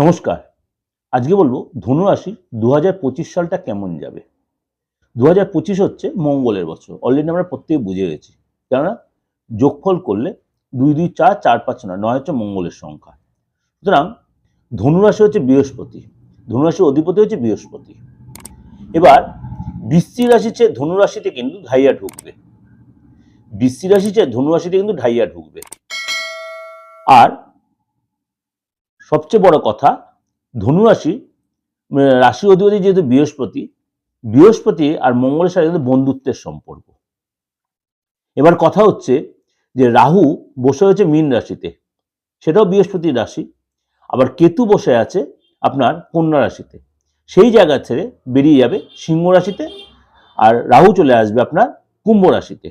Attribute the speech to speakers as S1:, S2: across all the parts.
S1: নমস্কার। আজকে বলব ধনুরাশি দু হাজার পঁচিশ সালটা কেমন যাবে? দু হাজার পঁচিশ হচ্ছে মঙ্গলের বছর অলরেডি আমরা প্রত্যেকে বুঝে গেছি। কেননা যোগফল করলে দুই দুই, চার চার, পাঁচ, নয় নয় হচ্ছে মঙ্গলের সংখ্যা। সুতরাং ধনুরাশি হচ্ছে বৃহস্পতি ধনুরাশির অধিপতি হচ্ছে বৃহস্পতি। এবার বৃশ্চিক রাশির চেয়ে ধনুরাশিতে কিন্তু ঢাইয়া ঢুকবে। বৃশ্চিক রাশির চেয়ে ধনুরাশিতে কিন্তু ঢাইয়া ঢুকবে। আর সবচেয়ে বড় কথা ধনুরাশি রাশি অধিপতি যেহেতু বৃহস্পতি বৃহস্পতি আর মঙ্গলের সাথে কিন্তু বন্ধুত্বের সম্পর্ক। এবার কথা হচ্ছে যে রাহু বসে হচ্ছে মীন রাশিতে, সেটাও বৃহস্পতির রাশি, আবার কেতু বসে আছে আপনার কন্যা রাশিতে, সেই জায়গা ছেড়ে বেরিয়ে যাবে সিংহ রাশিতে আর রাহু চলে আসবে আপনার কুম্ভ রাশিতে।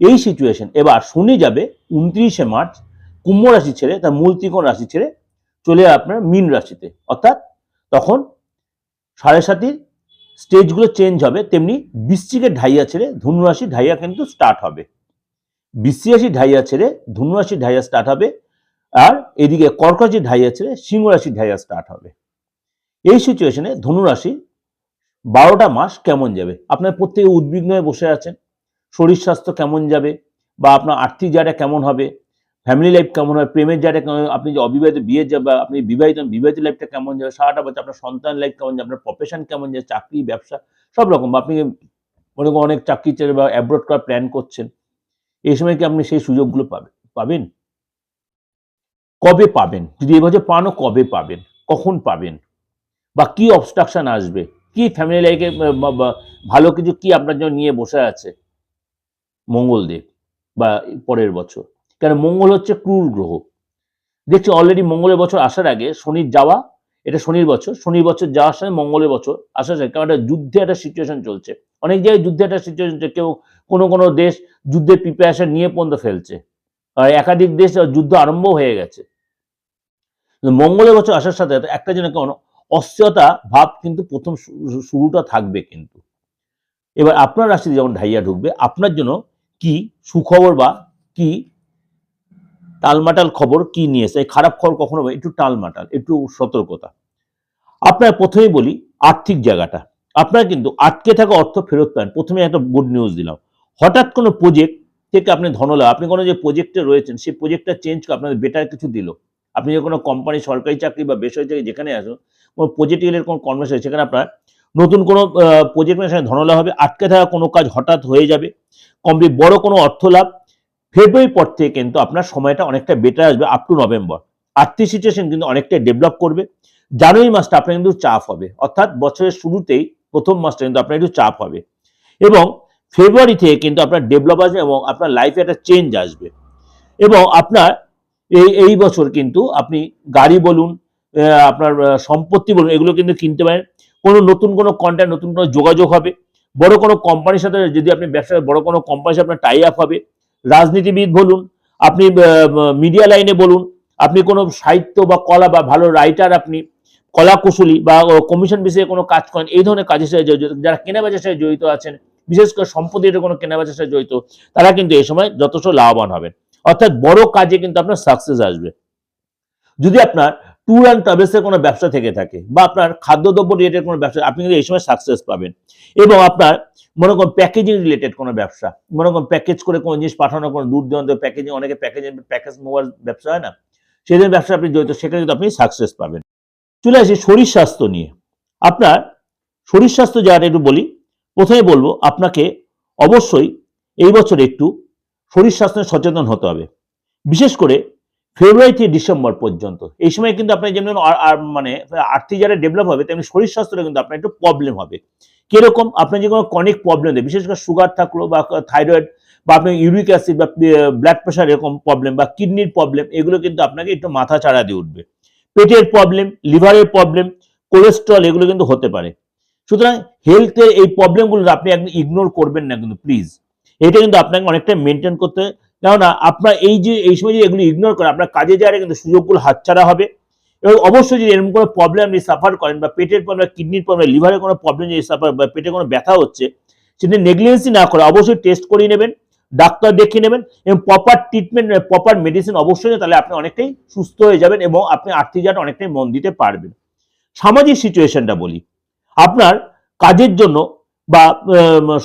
S1: এই সিচুয়েশন এবার শনি যাবে উনত্রিশে মার্চ, কুম্ভ রাশি ছেড়ে তার মূল ত্রিকোণ রাশি ছেড়ে চলে আপনার মিন রাশিতে। অর্থাৎ তখন সাড়ে সাতির স্টেজগুলো চেঞ্জ হবে, তেমনি বৃশ্চিকের ঢাইয়া ছেড়ে ধনুরাশি ঢাইয়া কিন্তু স্টার্ট হবে। বৃশ্চিক রাশি ঢাইয়া ছেড়ে ধনুরাশি ঢাইয়া স্টার্ট হবে, আর এদিকে কর্কট ঢাইয়া ছেড়ে সিংহ রাশি ঢাইয়া স্টার্ট হবে। এই সিচুয়েশনে ধনুরাশি বারোটা মাস কেমন যাবে? আপনার প্রত্যেকে উদ্বিগ্ন হয়ে বসে আছেন, শরীর স্বাস্থ্য কেমন যাবে? বা আপনার আর্থিক জায়গাটা কেমন হবে? ফ্যামিলি লাইফ কেমন হবে প্রেমের জায়গাটা কেমন আপনি যে অবিবাহিত বিয়ে যাবে আপনি বিবাহিত বিবাহিত লাইফটা কেমন যাবে সারাটা বছর আপনার সন্তান লাইফ কেমন যাবে আপনার প্রফেশন কেমন যাবে চাকরি, ব্যবসা, সব রকম। আপনি মনে করুন অনেক চাকরি ছেড়ে বা অ্যাব্রোড করার প্ল্যান করছেন। এই সময় কি আপনি সেই সুযোগগুলো পাবেন পাবেন? কবে পাবেন? যদি এবছর পানও কবে পাবেন? কখন পাবেন? বা কি অবস্ট্রাকশন আসবে? কি ফ্যামিলি লাইফে ভালো কিছু কি আপনার জন্য নিয়ে বসে আছে? মঙ্গলদেব বা পরের বছর। কারণ মঙ্গল হচ্ছে ক্রুর গ্রহ। দেখছি অলরেডি মঙ্গলের বছর আসার আগে শনির যাওয়া, এটা শনির বছর শনির বছর যাওয়ার সময় মঙ্গলের বছর আসার আগে কারণ একটা যুদ্ধে একটা সিচুয়েশন চলছে। অনেক জায়গায় যুদ্ধে একটা সিচুয়েশন চলছে, কেউ কোনো কোনো দেশ যুদ্ধের প্রিপারেশন নিয়ে পর্যন্ত ফেলছে। আর একাধিক দেশ যুদ্ধ আরম্ভ হয়ে গেছে। মঙ্গলের বছর আসার সাথে একটা যেন কেমন অস্থিরতা ভাব কিন্তু প্রথম শুরুটা থাকবে কিন্তু। এবার আপনার রাশিতে যেমন ঢাইয়া ঢুকবে, আপনার জন্য কি সুখবর বা কি টালমাটাল খবর কি নিয়ে এসে খারাপ খবর কখনো একটু টালমাটাল, একটু সতর্কতা। আপনার প্রথমেই বলি, আর্থিক জায়গাটা। আপনার কিন্তু আটকে থাকা অর্থ ফেরত পান। প্রথমে একটা গুড নিউজ দিলাম। হঠাৎ কোনো প্রজেক্ট থেকে আপনি ধনলাভ, আপনি কোনো যে প্রজেক্টে রয়েছেন, সেই প্রজেক্টটা চেঞ্জ করে আপনাদের বেটার কিছু দিল। আপনি যে কোনো কোম্পানি সরকারি চাকরি বা বেসরকারি যেখানে আসুন কোনো প্রজেক্ট কোনো কনভার্সেশন সেখানে আপনার নতুন কোনো প্রজেক্টের সাথে ধনলাভ হবে, আটকে থাকা কোনো কাজ হঠাৎ হয়ে যাবে। কমপ্লিট বড় কোনো অর্থ লাভ ফেব্রুয়ারি পর থেকে কিন্তু আপনার সময়টা অনেকটা বেটার আসবে আপ টু নভেম্বর আর্থিক সিচুয়েশন কিন্তু অনেকটাই ডেভেলপ করবে। জানুয়ারি মাসটা আপনার কিন্তু চাপ হবে। অর্থাৎ বছরের শুরুতেই প্রথম মাসটা কিন্তু আপনার একটু চাপ হবে। এবং ফেব্রুয়ারি থেকে কিন্তু আপনার ডেভেলপ আসবে এবং আপনার লাইফে একটা চেঞ্জ আসবে। এবং আপনার এই এই বছর কিন্তু আপনি গাড়ি বলুন আপনার সম্পত্তি বলুন, এগুলো কিন্তু কিনতে পারেন। কোনো নতুন কোনো কন্ট্যাক্ট নতুন কোনো যোগাযোগ হবে। বড় কোনো কোম্পানির সাথে যদি আপনি ব্যবসা বড় কোনো কোম্পানির সাথে আপনার টাই আপ হবে। রাজনীতিবিদ বলুন, আপনি মিডিয়া লাইনে বলুন, আপনি কোনো সাহিত্য বা কলা বা ভালো রাইটার আপনি, কলা কুশলী বা কমিশন বিষয়ে কোনো কাজ করেন, এই ধরনের কাজের সাথে জড়িত, যারা কেনাবেচার সাথে জড়িত আছেন, বিশেষ করে সম্পত্তির কোনো কেনাবেচার সাথে জড়িত, তারা কিন্তু এই সময় যথেষ্ট লাভবান হবেন। অর্থাৎ বড় কাজে কিন্তু আপনার সাকসেস আসবে। যদি আপনার ট্যুর অ্যান্ড ট্রাভেলসের কোনো ব্যবসা থেকে থাকে বা আপনার খাদ্যদ্রব্য রিলেটেড কোনো ব্যবসা, আপনি কিন্তু এই সময় সাকসেস পাবেন। এবং আপনার মনে করুন প্যাকেজিং রিলেটেড কোনো ব্যবসা, মনে করুন প্যাকেজ করে কোনো জিনিস পাঠানো, কোনো দূর দূরান্ত প্যাকেজিং অনেকে প্যাকেজিং প্যাকেজ মোবাইল ব্যবসা হয় না ধরনের ব্যবসা আপনি জড়িত, সেখানে কিন্তু আপনি সাকসেস পাবেন। চলে আসি শরীর স্বাস্থ্য নিয়ে। আপনার শরীর স্বাস্থ্য জায়গাটা একটু বলি প্রথমে বলব আপনাকে অবশ্যই এই বছর একটু শরীর স্বাস্থ্য সচেতন হতে হবে। বিশেষ করে ফেব্রুয়ারি থেকে ডিসেম্বর পর্যন্ত। এই সময় কিন্তু আপনার যেমন মানে আর্থিক যারা ডেভেলপ হবে, তেমনি শরীর স্বাস্থ্যটা কিন্তু আপনার একটু প্রবলেম হবে। কীরকম আপনার যে কোনো কনিক প্রবলেম দেয়, বিশেষ করে সুগার থাকল বা থাইরয়েড বা আপনার ইউরিক অ্যাসিড বা ব্লাড প্রেশার এরকম প্রবলেম বা কিডনির প্রবলেম এগুলো কিন্তু আপনাকে একটু মাথা চাড়া দিয়ে উঠবে। পেটের প্রবলেম লিভারের প্রবলেম কোলেস্ট্রল এগুলো কিন্তু হতে পারে। সুতরাং হেলথের এই প্রবলেমগুলো আপনি একদম ইগনোর করবেন না কিন্তু প্লিজ এটা কিন্তু আপনাকে অনেকটা মেনটেন করতে হয় কেননা আপনার এই যে, এই সময় যদি এগুলো ইগনোর করে আপনার কাজে যাওয়ার কিন্তু সুযোগগুলো হাতছাড়া হবে। এবং অবশ্যই যদি এরকম কোনো প্রবলেম আপনি সাফার করেন বা পেটের প্রবলেম কিডনির প্রবলেম লিভারের কোনো প্রবলেম যদি সাফার বা পেটে কোনো ব্যথা হচ্ছে সেটা নেগলিজেন্সি না করে অবশ্যই টেস্ট করিয়ে নেবেন, ডাক্তার দেখিয়ে নেবেন, এবং প্রপার ট্রিটমেন্ট প্রপার মেডিসিন অবশ্যই তাহলে আপনি অনেকটাই সুস্থ হয়ে যাবেন এবং আপনি আর্থিক জায়গাটা অনেকটাই মন দিতে পারবেন। সামাজিক সিচুয়েশনটা বলি। আপনার কাজের জন্য বা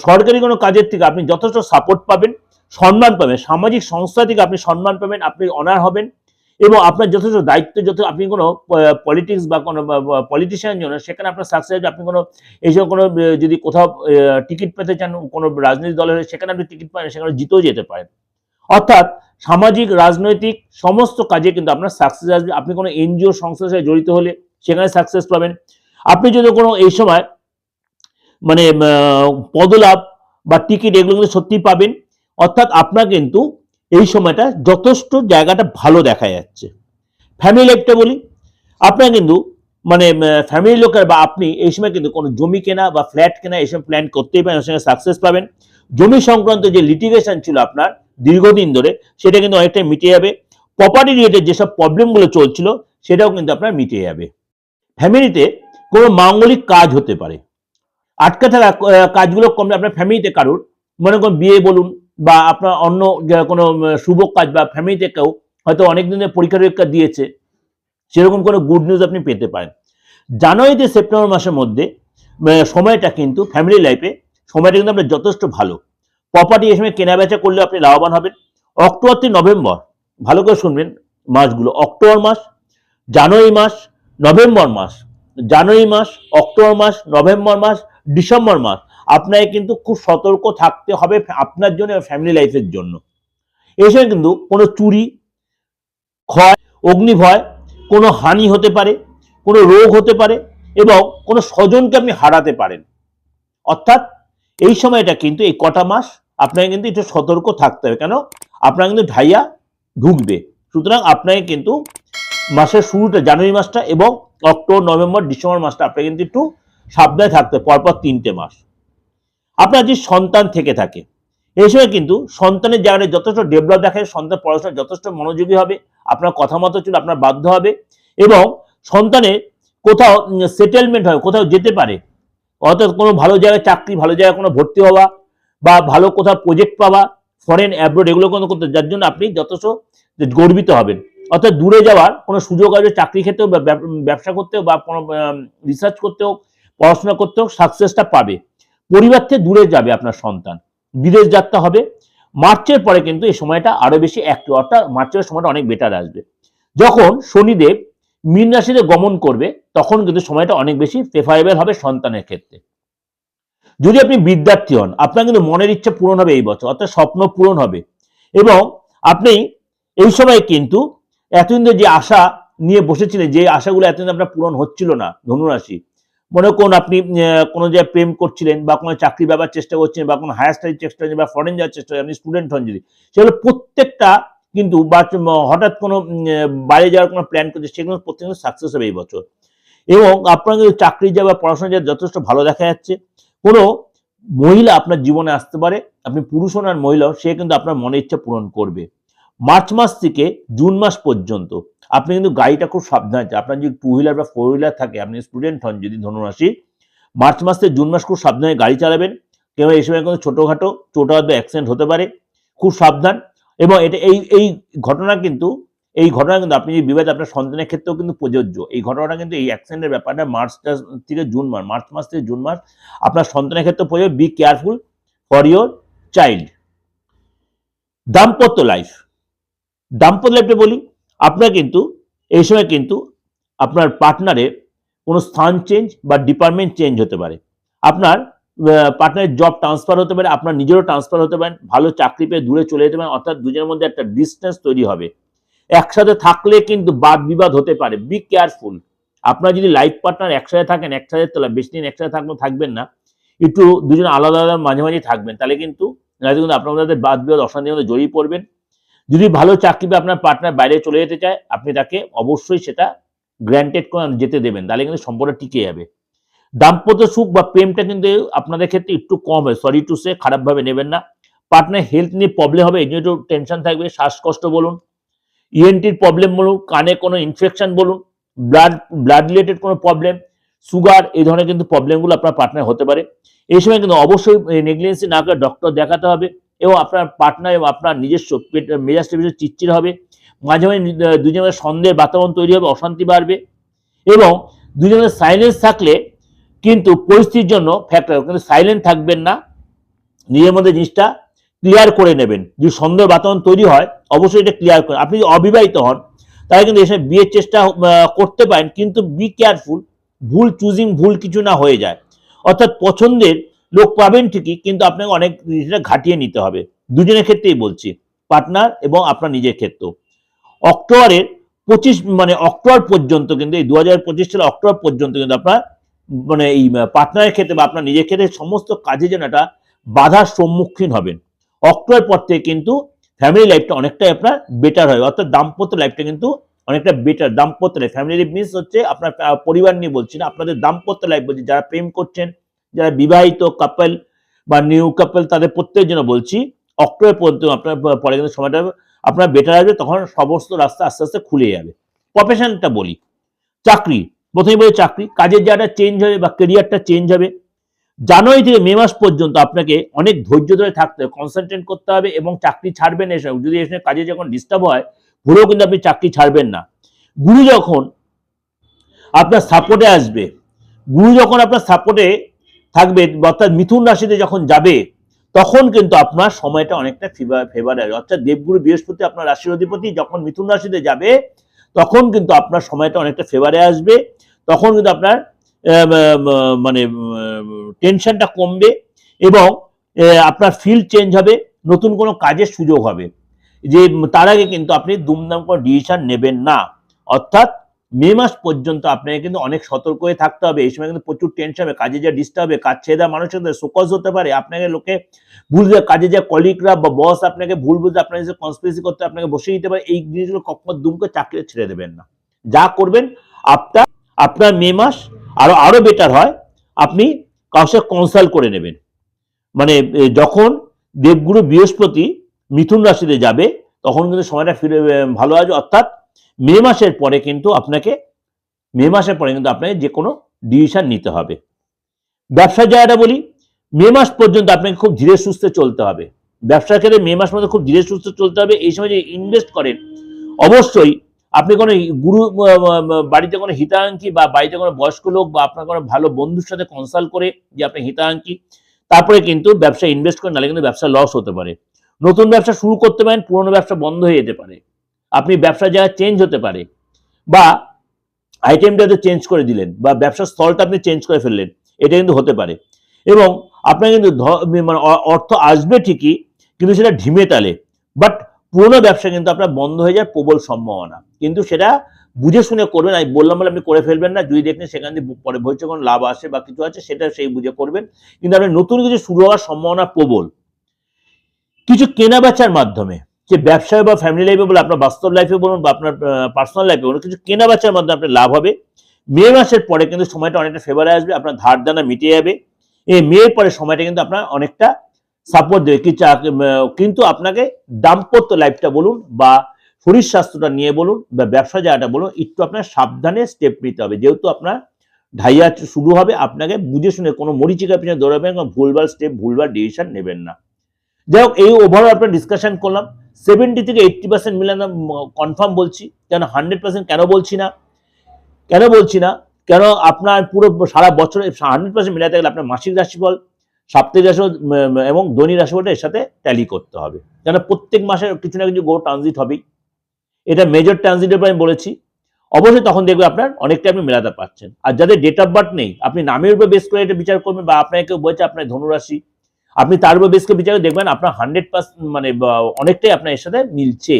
S1: সরকারি কোনো কাজের থেকে আপনি যথেষ্ট সাপোর্ট পাবেন, সম্মান পাবেন, সামাজিক সংস্থা থেকে আপনি সম্মান পাবেন, আপনি অনার হবেন এবং আপনার যথেষ্ট দায়িত্ব যত আপনি কোনো পলিটিক্স বা কোনো পলিটিশিয়ান জন্য সেখানে আপনার সাকসেস আপনি কোনো এইসব কোনো যদি কোথাও টিকিট পেতে চান, কোনো রাজনৈতিক দলের সেখানে আপনি টিকিট পান সেখানে জিতেও যেতে পারেন। অর্থাৎ সামাজিক, রাজনৈতিক সমস্ত কাজে কিন্তু আপনার সাকসেস আসবে। আপনি কোনো এনজিও সংস্থার সাথে জড়িত হলে সেখানে সাকসেস পাবেন। আপনি যদি কোনো, এই সময় মানে পদলাভ বা টিকিট এগুলো কিন্তু সত্যি পাবেন। অর্থাৎ আপনার কিন্তু এই সময়টা যথেষ্ট জায়গাটা ভালো দেখা যাচ্ছে। ফ্যামিলি লাইফটা বলি, আপনার কিন্তু মানে ফ্যামিলি লোকের বা আপনি এই সময় কিন্তু কোনো জমি কেনা বা ফ্ল্যাট কেনা এইসব প্ল্যান করতেই পারেন সঙ্গে সাকসেস পাবেন। জমি সংক্রান্ত যে লিটিগেশন ছিল আপনার দীর্ঘদিন ধরে, সেটা কিন্তু অনেকটাই মিটে যাবে। প্রপার্টি রিলেটেড যেসব প্রবলেমগুলো চলছিল, সেটাও কিন্তু আপনার মিটে যাবে। ফ্যামিলিতে কোনো মাঙ্গলিক কাজ হতে পারে। আটকে থাকা কাজগুলো কমলে আপনার ফ্যামিলিতে কারোর। মনে করুন, বিয়ে বলুন বা আপনার অন্য কোনো শুভ কাজ বা ফ্যামিলিতে কেউ হয়তো অনেক দিনের পরীক্ষা টরীক্ষা দিয়েছে, সেরকম কোনো গুড নিউজ আপনি পেতে পারেন। জানুয়ারি থেকে সেপ্টেম্বর মাসের মধ্যে সময়টা কিন্তু ফ্যামিলি লাইফে সময়টা কিন্তু আপনার যথেষ্ট ভালো। প্রপার্টি এই সময় কেনা বেচা করলে আপনি লাভবান হবেন। অক্টোবর থেকে নভেম্বর ভালো করে শুনবেন মাসগুলো। অক্টোবর মাস, জানুয়ারি মাস নভেম্বর মাস, জানুয়ারি মাস অক্টোবর মাস নভেম্বর মাস ডিসেম্বর মাস, আপনাকে কিন্তু খুব সতর্ক থাকতে হবে আপনার জন্য ফ্যামিলি লাইফের জন্য। এই সময় কিন্তু কোনো চুরি, ক্ষয়, অগ্নিভয়, কোনো হানি হতে পারে, কোনো রোগ হতে পারে এবং কোনো স্বজনকে আপনি হারাতে পারেন। অর্থাৎ এই সময়টা কিন্তু এই কটা মাস আপনাকে কিন্তু একটু সতর্ক থাকতে হবে। কেন? আপনার কিন্তু ঢাইয়া ঢুকবে। সুতরাং আপনাকে কিন্তু মাসের শুরুটা জানুয়ারি মাসটা এবং অক্টোবর, নভেম্বর, ডিসেম্বর মাসটা আপনাকে কিন্তু একটু সাবধানে থাকতে পরপর তিনটে মাস। আপনার যে সন্তান থেকে থাকে, এই সময় কিন্তু সন্তানের জায়গাটা যথেষ্ট ডেভেলপ দেখায় সন্তান পড়াশোনা যথেষ্ট মনোযোগী হবে, আপনার কথা মতো চলে আপনার বাধ্য হবে এবং সন্তানের কোথাও সেটেলমেন্ট হয় কোথাও যেতে পারে। অর্থাৎ কোনো ভালো জায়গায় চাকরি, ভালো জায়গায় কোনো ভর্তি হওয়া বা ভালো কোথাও প্রজেক্ট পাওয়া ফরেন অ্যাব্রোড এগুলো কোনো করতে, যার জন্য আপনি যথেষ্ট গর্বিত হবেন। অর্থাৎ দূরে যাওয়ার কোনো সুযোগ আসবে চাকরি ক্ষেত্রেও ব্যবসা করতেও বা কোনো রিসার্চ করতেও পড়াশোনা করতেও সাকসেসটা পাবে। পরিবার থেকে দূরে যাবে আপনার সন্তান। বিদেশ যাত্রা হবে। মার্চের পরে কিন্তু এই সময়টা আরও বেশি অ্যাক্টিভ অর্থাৎ মার্চের সময়টা অনেক বেটার আসবে। যখন শনিদেব মীন রাশিতে গমন করবে, তখন কিন্তু সময়টা অনেক বেশি প্রেফারেবল হবে সন্তানের ক্ষেত্রে। যদি আপনি বিদ্যার্থী হন, আপনার কিন্তু মনের ইচ্ছা পূরণ হবে এই বছর, অর্থাৎ স্বপ্ন পূরণ হবে। এবং আপনি এই সময় কিন্তু এতদিন যে আশা নিয়ে বসেছিলেন, যে আশাগুলো এতদিন আপনার পূরণ হচ্ছিল না, ধনুরাশি মনে করুন আপনি কোনো জায়গায় প্রেম করছিলেন বা কোনো চাকরি ব্যাপার চেষ্টা করছেন বা কোনো হায়ার স্টাডির চেষ্টা করছেন বা ফরেন যাওয়ার চেষ্টা করছেন আপনি স্টুডেন্ট হন যদি। সেগুলো প্রত্যেকটা কিন্তু বা হঠাৎ কোনো বাইরে যাওয়ার কোনো প্ল্যান করছে সেগুলো প্রত্যেক সাকসেস হবে এই বছর। এবং আপনার কিন্তু চাকরি যাওয়া বা পড়াশোনা যা যথেষ্ট ভালো দেখা যাচ্ছে। কোনো মহিলা আপনার জীবনে আসতে পারে, আপনি পুরুষ হন আর মহিলা সে কিন্তু আপনার মনের ইচ্ছা পূরণ করবে। মার্চ মাস থেকে জুন মাস পর্যন্ত আপনি কিন্তু গাড়িটা খুব সাবধানে। আপনার যদি টু হুইলার বা ফোর হুইলার থাকে, আপনি স্টুডেন্ট হন যদি ধনুরাশি, মার্চ মাস থেকে জুন মাস খুব সাবধানে গাড়ি চালাবেন। কেউ এই সময় কোনো ছোটোখাটো চোট বা অ্যাক্সিডেন্ট হতে পারে, খুব সাবধান। এবং এটা এই এই ঘটনা কিন্তু, এই ঘটনা কিন্তু আপনি যে বিবাদ আপনার সন্তানের ক্ষেত্রেও কিন্তু প্রযোজ্য। এই ঘটনাটা কিন্তু এই অ্যাক্সিডেন্টের ব্যাপারটা মার্চ থেকে জুন মাস, মার্চ মাস থেকে জুন মাস, আপনার সন্তানের ক্ষেত্রে প্রযোজ্য। Be careful for your child দাম্পত্য লাইফ দাম্পত্য লাইফটা বলি আপনার কিন্তু, এই সময় কিন্তু আপনার পার্টনারের কোনো স্থান চেঞ্জ বা ডিপার্টমেন্ট চেঞ্জ হতে পারে। আপনার পার্টনারের জব ট্রান্সফার হতে পারে, আপনার নিজেরও ট্রান্সফার হতে পারেন, ভালো চাকরি পেয়ে দূরে চলে যেতে পারেন, অর্থাৎ দুজনের মধ্যে একটা ডিস্টেন্স তৈরি হবে। একসাথে থাকলে কিন্তু বাদ বিবাদ হতে পারে বি কেয়ারফুল আপনার যদি লাইফ পার্টনার একসাথে থাকেন, একসাথে তোলা বেশি দিন একসাথে থাকলে থাকবেন না। একটু দুজন আলাদা আলাদা মাঝে মাঝে থাকবেন, তাহলে কিন্তু কিন্তু আপনার মধ্যে বাদ বিবাদ, অশান্তির মধ্যে জড়িয়ে পড়বেন। যদি ভালো চাকরি বা আপনার পার্টনার বাইরে চলে যেতে চায়, আপনি তাকে অবশ্যই সেটা গ্র্যান্টেড করে যেতে দেবেন, তাহলে কিন্তু সম্পর্ক টিকে যাবে। দাম্পত্য সুখ বা প্রেমটা কিন্তু আপনাদের ক্ষেত্রে একটু কম হয় সরি টু সে খারাপভাবে নেবেন না। পার্টনার হেলথ নিয়ে প্রবলেম হবে, এই জন্য একটু টেনশন থাকবে, শ্বাসকষ্ট বলুন ইএনটির প্রবলেম বলুন, কানে কোনো ইনফেকশন বলুন ব্লাড ব্লাড রিলেটেড কোনো প্রবলেম সুগার এই ধরনের কিন্তু প্রবলেমগুলো আপনার পার্টনার হতে পারে। এই সময় কিন্তু অবশ্যই নেগলিজেন্সি না করে ডক্টর দেখাতে হবে। এবং আপনার পার্টনার এবং আপনার নিজস্ব মেজাজটা বেশি চিচ্চির হবে। মাঝে মাঝে দুজনের সন্দেহের বাতাবরণ তৈরি হবে, অশান্তি বাড়বে এবং দুজনের সাইলেন্স থাকলে কিন্তু পরিস্থিতির জন্য ফ্যাক্টর কিন্তু সাইলেন্ট থাকবেন না, নিজের মধ্যে জিনিসটা ক্লিয়ার করে নেবেন। যদি সন্দেহ, বাতাবরণ তৈরি হয়, অবশ্যই এটা ক্লিয়ার করেন আপনি যদি অবিবাহিত হন, তাহলে কিন্তু এসে বিয়ের চেষ্টা করতে পারেন, কিন্তু বি কেয়ারফুল ভুল চুজিং ভুল কিছু না হয়ে যায়। অর্থাৎ পছন্দের লোক পাবেন ঠিকই, কিন্তু আপনাকে অনেক জিনিসটা ঘাটিয়ে নিতে হবে। দুজনের ক্ষেত্রেই বলছি, পার্টনার এবং আপনার নিজের ক্ষেত্রেও অক্টোবরের পঁচিশ মানে অক্টোবর পর্যন্ত কিন্তু, এই দু হাজার পঁচিশ সালে অক্টোবর পর্যন্ত কিন্তু আপনার মানে এই পার্টনারের ক্ষেত্রে বা আপনার নিজের ক্ষেত্রে সমস্ত কাজে যেন একটা বাধার সম্মুখীন হবেন। অক্টোবর পর থেকে কিন্তু ফ্যামিলি লাইফটা অনেকটাই আপনার বেটার হয়। অর্থাৎ দাম্পত্য লাইফটা কিন্তু অনেকটা বেটার দাম্পত্য লাইফ ফ্যামিলি লাইফ মিনস হচ্ছে আপনার পরিবার নিয়ে বলছি না, আপনাদের দাম্পত্য লাইফ বলছি, যারা প্রেম করছেন যারা বিবাহিত কাপল বা নিউ কাপল তাদের প্রত্যেকের জন্য বলছি, অক্টোবর পর্যন্ত আপনার পরে কিন্তু সময়টা আপনার বেটার আসবে, তখন সমস্ত রাস্তা আস্তে আস্তে খুলে যাবে। প্রফেশনটা বলি, চাকরি প্রথমে বলি চাকরি, কাজের জায়গাটা চেঞ্জ হবে বা কেরিয়ারটা চেঞ্জ হবে। জানুয়ারি থেকে মে মাস পর্যন্ত আপনাকে অনেক ধৈর্য ধরে থাকতে হবে কনসেন্ট্রেট করতে হবে এবং চাকরি ছাড়বেন এসে, যদি এসে কাজে যখন ডিস্টার্ব হয়, ভুলেও কিন্তু আপনি চাকরি ছাড়বেন না। গুরু যখন আপনার সাপোর্টে আসবে, গুরু যখন আপনার সাপোর্টে থাকবে, অর্থাৎ মিথুন রাশিতে যখন যাবে, তখন কিন্তু আপনার সময়টা অনেকটা ফেভার আসবে অর্থাৎ দেবগুরু বৃহস্পতি আপনার রাশির অধিপতি যখন মিথুন রাশিতে যাবে, তখন কিন্তু আপনার সময়টা অনেকটা ফেভারে আসবে। তখন কিন্তু আপনার মানে টেনশনটা কমবে এবং আপনার ফিল্ড চেঞ্জ হবে, নতুন কোনো কাজের সুযোগ হবে। যে, তার আগে কিন্তু আপনি দুমদাম করে ডিসিশন নেবেন না। অর্থাৎ মে মাস পর্যন্ত আপনাকে কিন্তু অনেক সতর্ক হয়ে থাকতে হবে। এই সময় কিন্তু প্রচুর টেনশন হবে, কাজে যা ডিস্টার্ব হবে, কাজ ছেড়ে দেওয়া মানুষের সাথে শোকজ হতে পারে। আপনাকে লোকে ভুল কাজে যা কলিগরা বা বস আপনাকে ভুল বুঝতে আপনার যে কনস্পিরেসি করতে আপনাকে বসে দিতে পারে, এই জিনিসগুলো কখনো দুম করে চাকরি ছেড়ে দেবেন না। যা করবেন আপনার আপনার মে মাস আরও আরও বেটার হয়। আপনি কারোর সাথে কনসাল্ট করে নেবেন। মানে যখন দেবগুরু বৃহস্পতি মিথুন রাশিতে যাবে, তখন কিন্তু সময়টা ফিরে ভালো আসবে। অর্থাৎ মে মাসের পরে কিন্তু আপনাকে, মে মাসের পরে কিন্তু আপনাকে যে কোনো ডিসিশন নিতে হবে। ব্যবসার জায়গাটা বলি, মে মাস পর্যন্ত আপনাকে খুব ধীরে সুস্থে চলতে হবে। ব্যবসার ক্ষেত্রে মে মাস পর্যন্ত খুব ধীরে সুস্থে চলতে হবে, এই সময় যে ইনভেস্ট করেন, অবশ্যই আপনি কোনো গুরু বাড়িতে কোনো হিতাঙ্কি বা বাড়িতে কোনো বয়স্ক লোক বা আপনার কোনো ভালো বন্ধুর সাথে কনসাল্ট করে যে আপনি হিতাঙ্কি তারপরে কিন্তু ব্যবসা ইনভেস্ট করেন, নাহলে কিন্তু ব্যবসা লস হতে পারে। নতুন ব্যবসা শুরু করতে পারেন, পুরনো ব্যবসা বন্ধ হয়ে যেতে পারে। আপনি ব্যবসার জায়গা চেঞ্জ হতে পারে। বা আইটেমটা তো চেঞ্জ করে দিলেন, বা ব্যবসার স্থলটা আপনি চেঞ্জ করে ফেললেন, এটা কিন্তু হতে পারে। এবং আপনার কিন্তু মানে অর্থ আসবে ঠিকই, কিন্তু সেটা ঢিমে তালে। বাট পুরোনো ব্যবসা কিন্তু আপনার বন্ধ হয়ে যায় প্রবল সম্ভাবনা। কিন্তু সেটা বুঝে শুনে করবেন, আমি বললাম বলে আপনি করে ফেলবেন না, যদি দেখেন সেখান থেকে পরে ভবিষ্যৎ কোনো লাভ আসে বা কিছু আছে, সেটা সেই বুঝে করবেন। কিন্তু আপনি নতুন কিছু শুরু হওয়ার সম্ভাবনা প্রবল। কিছু কেনা বেচার মাধ্যমে যে ব্যবসায় বা ফ্যামিলি লাইফে বলে আপনার বাস্তব লাইফে বলুন বা আপনার পার্সোনাল লাইফে বলুন, কিছু কেনা বেচার মাধ্যমে আপনার লাভ হবে। মে মাসের পরে কিন্তু সময়টা অনেকটা ফেভারে আসবে, আপনার ধার দানা মিটে যাবে। এই মেয়ের পরে সময়টা কিন্তু আপনার অনেকটা সাপোর্ট দেবে। কিন্তু আপনাকে দাম্পত্য লাইফটা বলুন বা শরীর স্বাস্থ্যটা নিয়ে বলুন বা ব্যবসা জায়গাটা বলুন, একটু আপনার সাবধানে স্টেপ নিতে হবে। যেহেতু আপনার ঢাইয়া শুরু হবে, আপনাকে বুঝে শুনে কোনো মরিচিকা পিছনে দৌড়াবেন ভুলভাল স্টেপ ভুলভাল ডিসিশন নেবেন না। যাই হোক, এই ওভারঅল আপনার ডিসকাশন করলাম। সেভেন্টি থেকে এইটটি পার্সেন্ট মিলানো কনফার্ম বলছি। কেন হান্ড্রেড পার্সেন্ট কেন বলছি না? কেন বলছি না? কেন আপনার পুরো সারা বছর হান্ড্রেড পার্সেন্ট মিলাতে গেলে আপনার মাসিক রাশিফল, সাপ্তাহিক রাশিফল এবং দৈনিক রাশিফলটা এর সাথে ট্যালি করতে হবে। কেন প্রত্যেক মাসে কিছু না কিছু গো ট্রানজিট হবেই। এটা মেজর ট্রানজিটের পর আমি বলেছি। অবশ্যই তখন দেখবে আপনার অনেকটা আপনি মেলাতে পারছেন। আর যাদের ডেট অফ বার্থ নেই, আপনি নামের উপর বেস করে এটা বিচার করবেন বা আপনাকে বলছে আপনার ধনুরাশি আপনি তার উপর বেস করে বিচার দেখবেন আপনার হান্ড্রেড মানে অনেকটাই আপনার এর সাথে মিলছে।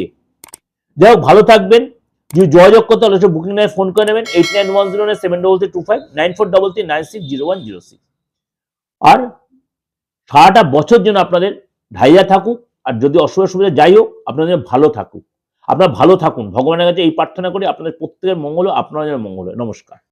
S1: যাই হোক, ভালো থাকবেন। যদি যোগাযোগ করতে হলে বুকিং নামে ফোন করে নেবেন। Eight nine one zero nine seven double three two five nine four double three nine six zero one zero six আর সারাটা বছর যেন আপনাদের ঢাইয়া থাকুক, আর যদি অসুবিধা সুবিধা যাই হোক আপনাদের ভালো থাকুক। আপনারা ভালো থাকুন। ভগবানের কাছে এই প্রার্থনা করি, আপনাদের প্রত্যেকের মঙ্গল আপনারা যেন মঙ্গল নমস্কার।